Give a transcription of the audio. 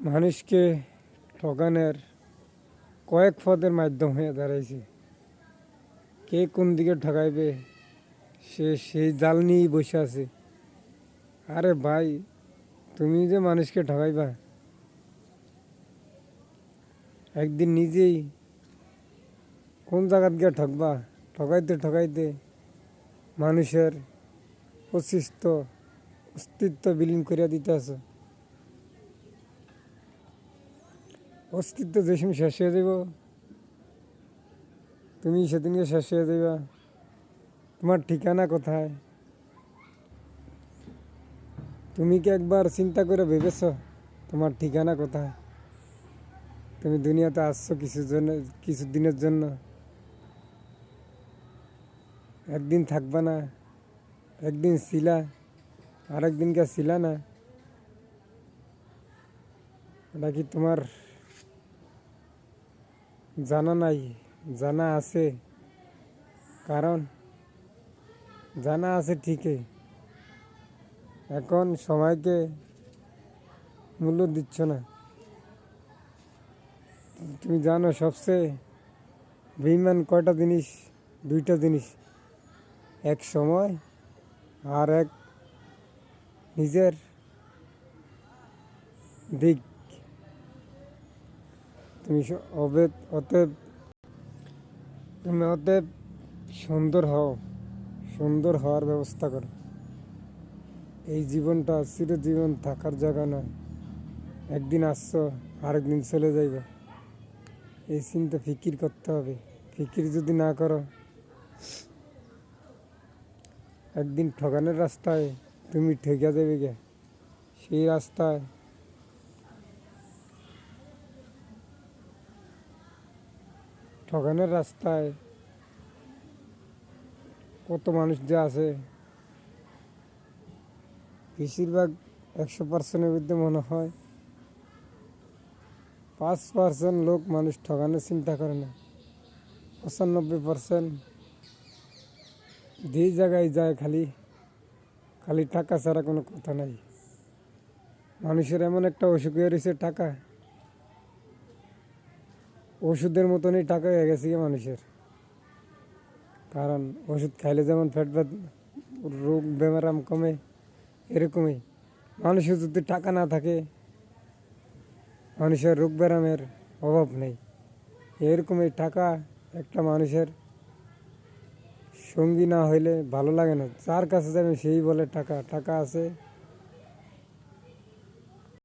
মানুষকে ঠকানোর কয়েক পদের মাধ্যম হয়ে দাঁড়াইছে। কে কোন দিকে ঠকাইবে সে সেই জাল নিয়েই বসে আছে। আরে ভাই, তুমি যে মানুষকে ঠকাইবা একদিন নিজেই কোন জায়গাত গিয়ে ঠকবা ঠকাইতে ঠকাইতে মানুষের অস্তিত্ব অস্তিত্ব বিলীন করিয়া দিতে আছো অস্তিত্ব যে সময় শেষ হয়ে যাব তুমি সেদিনকে শেষ হয়ে দেবা তোমার ঠিকানা কোথায়? তুমি কি একবার চিন্তা করে ভেবেছ তোমার ঠিকানা কোথায়? তুমি দুনিয়াতে আসছো কিছু জন্য, কিছু দিনের জন্য। একদিন থাকবা না, একদিন ছিলা আর একদিনকে ছিলা না। এটা কি তোমার জানা নাই, জানা আছে। কারণ জানা আছে ঠিকই। এখন সময়কে মূল্য দিচ্ছ না। তুমি জানো সবচেয়ে বেইমান কয়টা জিনিস, দুইটা জিনিস। এক সময় আর এক নিজের দিক। তুমি অবেদ অতএব তুমি অতএব সুন্দর হও, সুন্দর হওয়ার ব্যবস্থা করো। এই জীবনটা চিরজীবন থাকার জায়গা নয়। একদিন আসছো, আরেকদিন চলে যাইবে। এই চিন্তা ফিকির করতে হবে। ফিকির যদি না করো, একদিন ঠকানোর রাস্তায় তুমি ঠেকে দেবে গে। সেই রাস্তায় ঠকানোর রাস্তায় কত মানুষ যে আছে, বেশিরভাগ একশো পার্সেন্টের মধ্যে মনে হয় পাঁচ পার্সেন্ট লোক মানুষ ঠকানোর চিন্তা করে না। পঁচানব্বই পার্সেন্ট যেই জায়গায় যায় খালি খালি টাকা ছাড়া কোনো কথা নাই। মানুষের এমন একটা অসুখ হয়ে রয়েছে টাকা। ওষুধের মতনই টাকা হয়ে গেছে মানুষের। কারণ ওষুধ খাইলে যেমন ফ্যাট ফ্যাট, রোগ বেমারাম কমে, এরকমই। মানুষের যদি টাকা না থাকে, মানুষের রোগ ব্যারামের অভাব নেই। এরকমই টাকা একটা মানুষের সঙ্গী না হইলে ভালো লাগে না। যার কাছে যাবে সেই বলে টাকা টাকা আছে